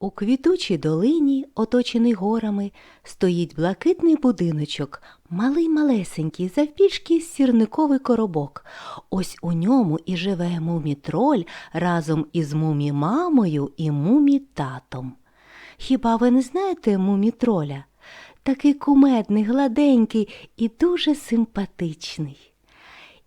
У квітучій долині, оточений горами, стоїть блакитний будиночок, малий малесенький, завпішки сірниковий коробок. Ось у ньому і живе мумітроль разом із мумі-мамою і мумі-татом. Хіба ви не знаєте мумітроля? Такий кумедний, гладенький і дуже симпатичний.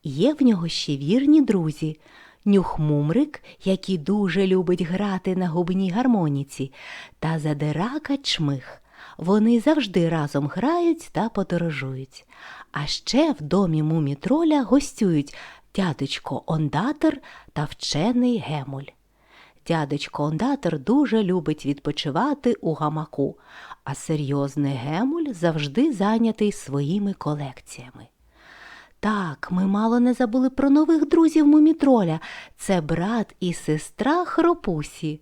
Є в нього ще вірні друзі. Нюхмумрик, який дуже любить грати на губній гармоніці, та задирака чмих. Вони завжди разом грають та подорожують. А ще в домі мумітроля гостюють дядечко Ондатер та вчений Гемуль. Дядечко Ондатер дуже любить відпочивати у гамаку, а серйозний Гемуль завжди зайнятий своїми колекціями. Так, ми мало не забули про нових друзів мумітроля. Це брат і сестра Хропусі.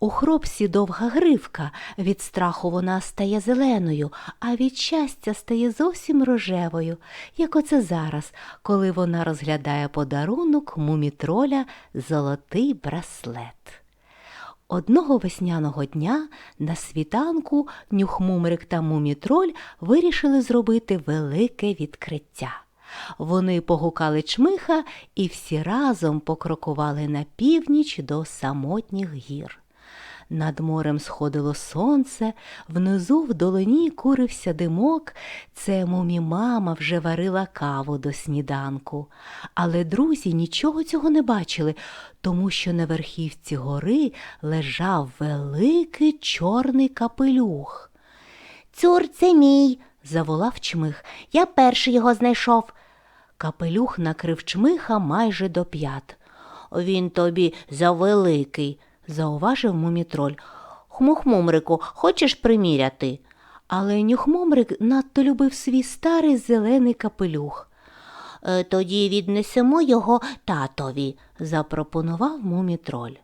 У хропсі довга гривка, від страху вона стає зеленою, а від щастя стає зовсім рожевою, як оце зараз, коли вона розглядає подарунок мумітроля золотий браслет. Одного весняного дня на світанку нюхмумрик та мумітроль вирішили зробити велике відкриття. Вони погукали чмиха і всі разом покрокували на північ до самотніх гір. Над морем сходило сонце, внизу в долині курився димок, це мумі-мама вже варила каву до сніданку. Але друзі нічого цього не бачили, тому що на верхівці гори лежав великий чорний капелюх. Цур, це мій, заволав чмих. Я перший його знайшов. Капелюх накрив чмиха майже до п'ят. Він тобі завеликий, зауважив мумітроль. Хмухмумрику, хочеш приміряти? Але нюхмумрик надто любив свій старий зелений капелюх. «Е, Тоді віднесемо його татові. запропонував мумітроль.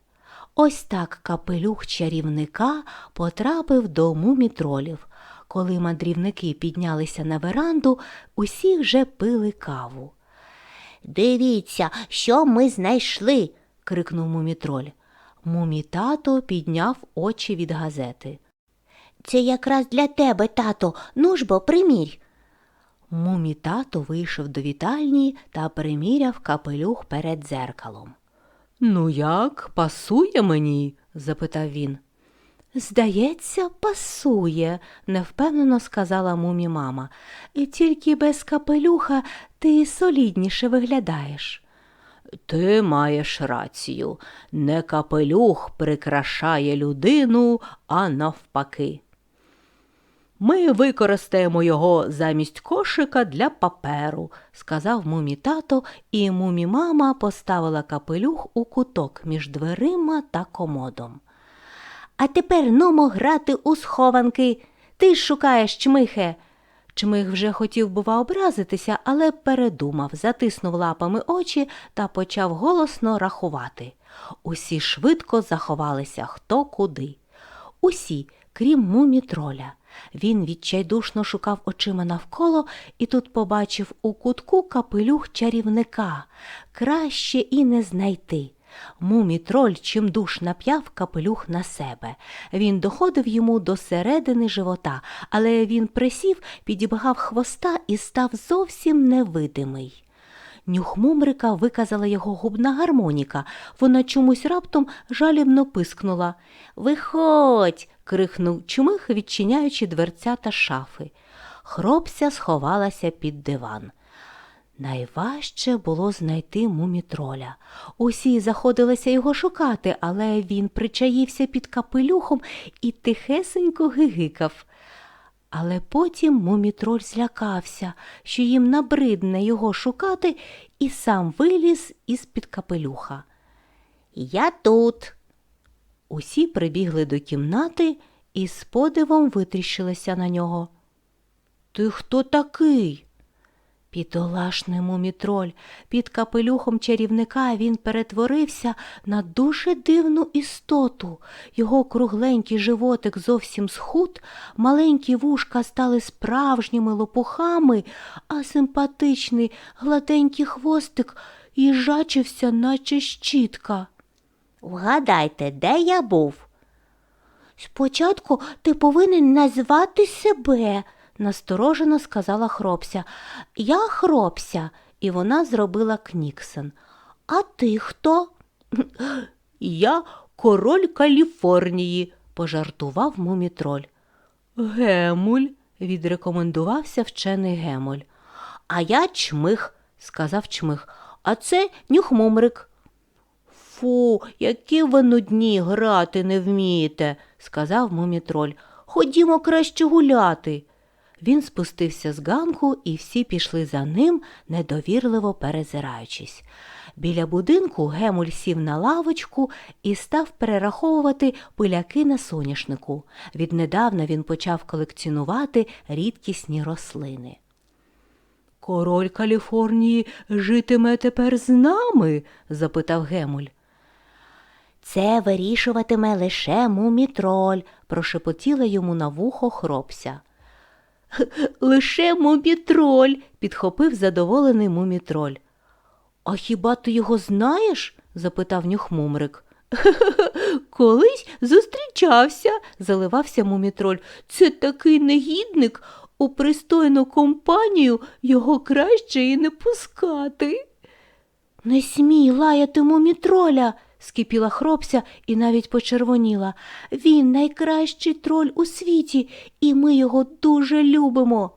Ось так капелюх чарівника потрапив до мумітролів. Коли мандрівники піднялися на веранду, усі вже пили каву. Дивіться, що ми знайшли. крикнув мумітроль. Мумітато підняв очі від газети. Це якраз для тебе, тато. Ну ж бо примірь. Мумітато вийшов до вітальні та приміряв капелюх перед дзеркалом. Ну як, пасує мені? запитав він. Здається, пасує, невпевнено сказала мумі мама. Тільки без капелюха ти солідніше виглядаєш. Ти маєш рацію. Не капелюх прикрашає людину, а навпаки. Ми використаємо його замість кошика для паперу, сказав мумі тато, і мумі мама поставила капелюх у куток між дверима та комодом. А тепер нумо грати у схованки. Ти ж шукаєш чмихе. Чмих вже хотів, бува, образитися, але передумав, затиснув лапами очі та почав голосно рахувати. Усі швидко заховалися хто куди. Усі, крім мумітроля. Він відчайдушно шукав очима навколо і тут побачив у кутку капелюх чарівника. Краще і не знайти. Мумітроль чимдуш нап'яв капелюх на себе. Він доходив йому до середини живота, але він присів, підібгав хвоста і став зовсім невидимий. Нюх мумрика виказала його губна гармоніка. Вона чомусь раптом жалібно пискнула. Виходь. крикнув чумих, відчиняючи дверцята шафи. Хропся сховалася під диван. Найважче було знайти мумітроля. Усі заходилися його шукати, але він причаївся під капелюхом і тихесенько гигикав. Але потім мумітроль злякався, що їм набридне його шукати, і сам виліз із-під капелюха. Я тут. Усі прибігли до кімнати і з подивом витріщилися на нього. Ти хто такий? Бідолашний мумітроль, під капелюхом чарівника він перетворився на дуже дивну істоту. Його кругленький животик зовсім схуд, маленькі вушка стали справжніми лопухами, а симпатичний гладенький хвостик їжачився, наче щітка. Вгадайте, де я був? Спочатку ти повинен назвати себе, насторожено сказала хропся. Я хропся, і вона зробила кніксон. А ти хто? Я король Каліфорнії, пожартував мумітроль. Гемуль, відрекомендувався вчений Гемуль. А я чмих, сказав чмих, а це нюхмумрик. Фу, які ви нудні грати не вмієте, сказав мумітроль. Ходімо краще гуляти. Він спустився з ганку, і всі пішли за ним, недовірливо перезираючись. Біля будинку Гемуль сів на лавочку і став перераховувати пиляки на соняшнику. Віднедавна він почав колекціонувати рідкісні рослини. Король Каліфорнії житиме тепер з нами? запитав Гемуль. це вирішуватиме лише мумітроль, прошепотіла йому на вухо хропся. Лише мумітроль, підхопив задоволений мумітроль. А хіба ти його знаєш? запитав нюхмумрик. Колись зустрічався, заливався мумітроль. Це такий негідник, у пристойну компанію його краще і не пускати. Не смій лаяти мумітроля, скипіла хропся і навіть почервоніла. Він найкращий троль у світі, і ми його дуже любимо.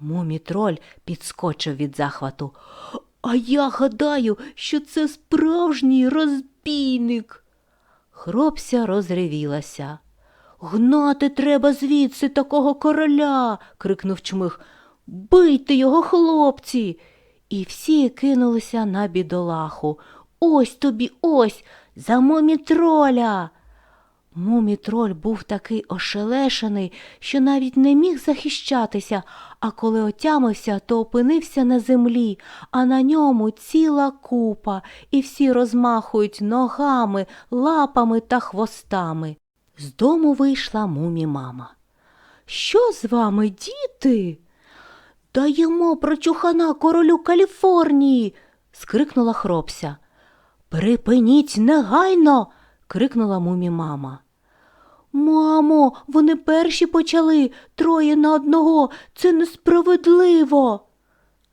Мумітроль підскочив від захвату. А я гадаю, що це справжній розбійник. Хропся розревілася. Гнати треба звідси такого короля. крикнув чмих. Бийте його, хлопці. І всі кинулися на бідолаху. Ось тобі, ось, за мумітроля. Мумітроль був такий ошелешений, що навіть не міг захищатися, а коли отямився, то опинився на землі, а на ньому ціла купа, і всі розмахують ногами, лапами та хвостами. З дому вийшла мумі-мама. Що з вами, діти? Даємо прочухана королю Каліфорнії. скрикнула хропся. Припиніть негайно. крикнула мумі-мама. Мамо, вони перші почали троє на одного. Це несправедливо.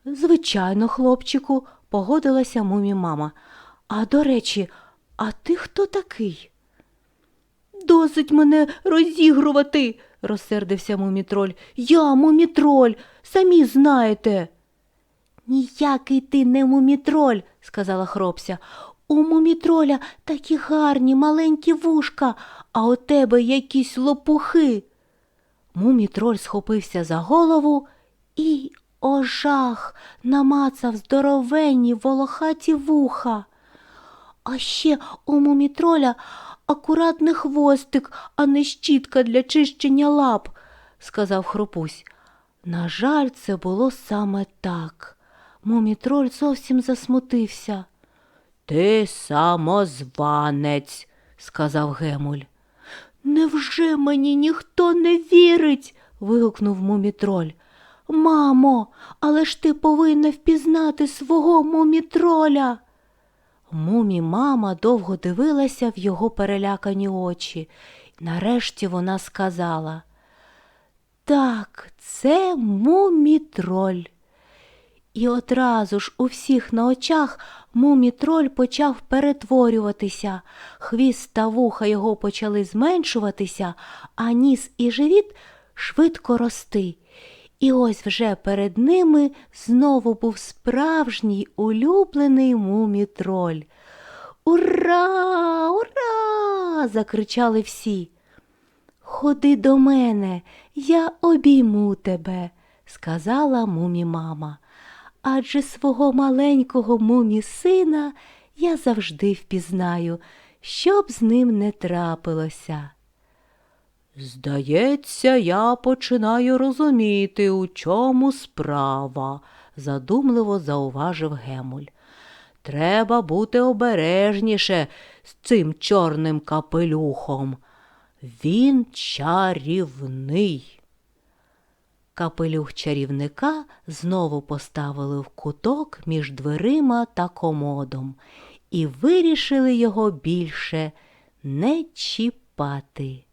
Звичайно, хлопчику, погодилася мумі-мама. А до речі, а ти хто такий? Досить мене розігрувати, розсердився мумітроль. Я мумітроль, самі знаєте. Ніякий ти не мумітроль, сказала хропся. У мумітроля такі гарні маленькі вушка, а у тебе якісь лопухи. Мумітроль схопився за голову і, о жах, намацав здоровенні волохаті вуха. А ще у мумітроля акуратний хвостик, а не щітка для чищення лап, сказав хропусь. На жаль, це було саме так. Мумітроль зовсім засмутився. Ти самозванець, сказав Гемуль. Невже мені ніхто не вірить? вигукнув мумітроль. Мамо, але ж ти повинна впізнати свого мумітроля. Мумі мама довго дивилася в його перелякані очі. Нарешті вона сказала Так, це мумітроль. І одразу ж у всіх на очах мумітроль почав перетворюватися. Хвіст та вуха його почали зменшуватися, а ніс і живіт швидко рости. І ось вже перед ними знову був справжній улюблений мумітроль. Ура! Ура! закричали всі. Ходи до мене, я обійму тебе, сказала мумі-мама. Адже свого маленького мумі сина я завжди впізнаю, що б з ним не трапилося. Здається, я починаю розуміти, у чому справа, задумливо зауважив Гемуль. Треба бути обережніше з цим чорним капелюхом. Він чарівний. Капелюх чарівника знову поставили в куток між дверима та комодом і вирішили його більше не чіпати.